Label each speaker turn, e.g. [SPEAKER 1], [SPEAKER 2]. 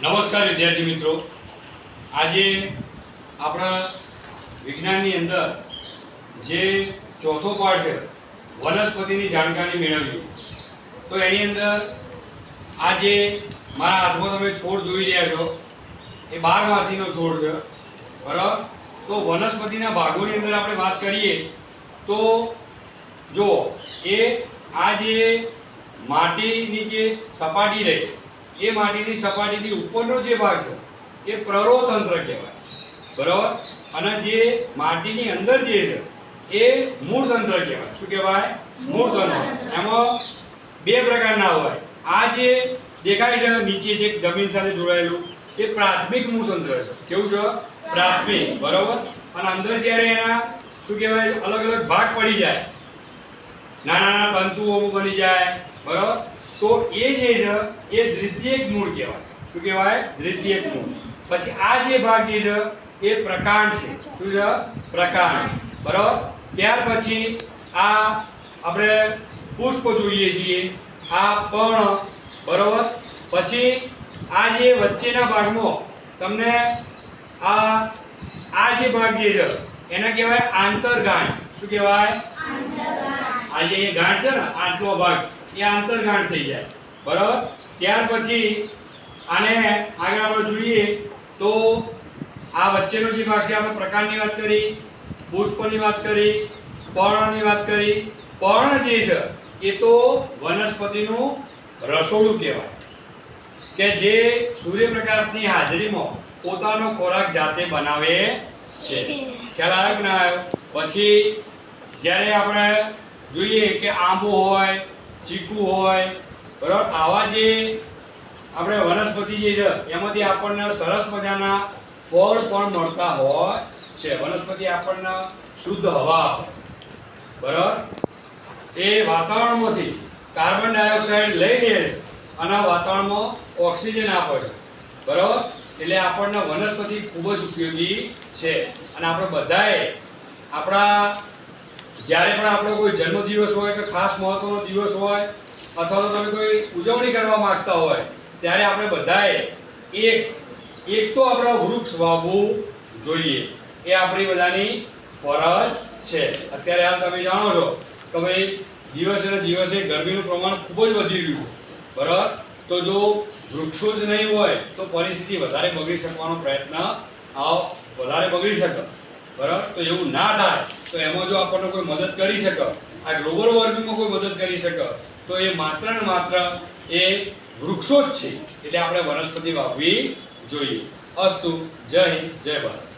[SPEAKER 1] નમસ્કાર વિદ્યાર્થી મિત્રો. આજે આપણા વિજ્ઞાનની અંદર જે ચોથો પાઠ છે, વનસ્પતિની જાણકારી મેળવવી તો એની અંદર આજે મારા હાથમાં તમે છોડ જોઈ રહ્યા છો. એ બારમાસીનો છોડ છે. બરાબર? તો વનસ્પતિના ભાગોની અંદર આપણે વાત કરીએ, તો જો એ આ જે માટીની જે સપાટી રહી એ માટીની સપાટીથી ઉપરનો જે ભાગ છે, એ પ્રરોતંત્ર કહેવાય. બરાબર? અને જે માટીની અંદર જે છે, એ મૂળતંત્ર કહેવાય. શું કહેવાય? મૂળતંત્ર. એમાં બે પ્રકારના હોય. આ જે દેખાય છે, નીચે છે, જમીન સાથે જોડાયેલું, એ પ્રાથમિક મૂળતંત્ર છે. કેવું છે? પ્રાથમિક. બરાબર? અને અંદર જ્યારે એના, શું કહેવાય અલગ અલગ ભાગ પડી જાય નાના નાના તંતુઓ બની જાય, બરાબર? તો એ જે છે એ દ્વિતીયક મૂળ કહેવાય. શું કહેવાય? દ્વિતીયક મૂળ. પછી આ જે ભાગ જે છે એ પ્રકાંડ છે. શું છે? પ્રકાંડ. બરાબર? ત્યાર પછી આ આપણે પુષ્પ જોઈએ છીએ. આ પર્ણ. બરાબર? પછી આ જે વચ્ચેના ભાગમાં તમને આ આ જે ભાગ જે છે એને કહેવાય આંતરગાંઠ. શું કહેવાય? આ જે ગાંઠ છે ને આટલો ભાગ. એ આંતરગાંઠ થઈ જાય. બરાબર? ત્યાર પછી આને આગળ આપણે જોઈએ તો આ વચ્ચેનો જે ભાગ છે આપણે પ્રકારની વાત કરી પુષ્પની વાત કરી પર્ણની વાત કરી. પર્ણ જે છે એ તો વનસ્પતિનું રસોડું કહેવાય. કે જે સૂર્યપ્રકાશની હાજરીમાં પોતાનો ખોરાક જાતે બનાવે છે. ખ્યાલ આવ્યો ના આવ્યો? પછી જ્યારે આપણે જોઈએ કે આંબો હોય ચીકુ હોય, બરાબર? આવા જે આપણે વનસ્પતિ જે છે, એમાંથી આપણને સરસ મજાના ફળ પણ મળતા હોય છે. વનસ્પતિ આપણને શુદ્ધ હવા બરાબર? એ વાતાવરણમાંથી કાર્બન ડાયોક્સાઇડ લઈ લે અને વાતાવરણમાં ઓક્સિજન આપે છે. બરાબર? એટલે આપણને વનસ્પતિ ખૂબ જ ઉપયોગી છે. અને આપણે બધાએ આપણા જ્યારે પણ આપણો કોઈ જન્મદિવસ હોય કે ખાસ મહત્વનો દિવસ હોય, અથવા તો તમે કોઈ ઉજવણી કરવા માંગતા હોય, ત્યારે આપણે બધાએ એક એક તો આપણે વૃક્ષ વાવવું જોઈએ. એ આપણી બધાની ફરજ છે. અત્યારે હાલ તમે જાણો છો કે ભાઈ દિવસે ને દિવસે ગરમીનું પ્રમાણ ખૂબ જ વધી રહ્યું છે. બરાબર? તો જો વૃક્ષો જ નહીં હોય, તો પરિસ્થિતિ વધારે બગડી શકવાનો પ્રયત્ન આવ, વધારે બગડી શકે. બરાબર? તો એવું ના થાય. તો એમાં જો આપણને કોઈ મદદ કરી શકે, આ ગ્લોબલ વોર્મિંગમાં કોઈ મદદ કરી શકે, તો એ માત્ર ને માત્ર એ વૃક્ષો જ છે. એટલે આપણે વનસ્પતિ વાવવી જોઈએ. અસ્તુ, જય હિન્દ, જય ભારત.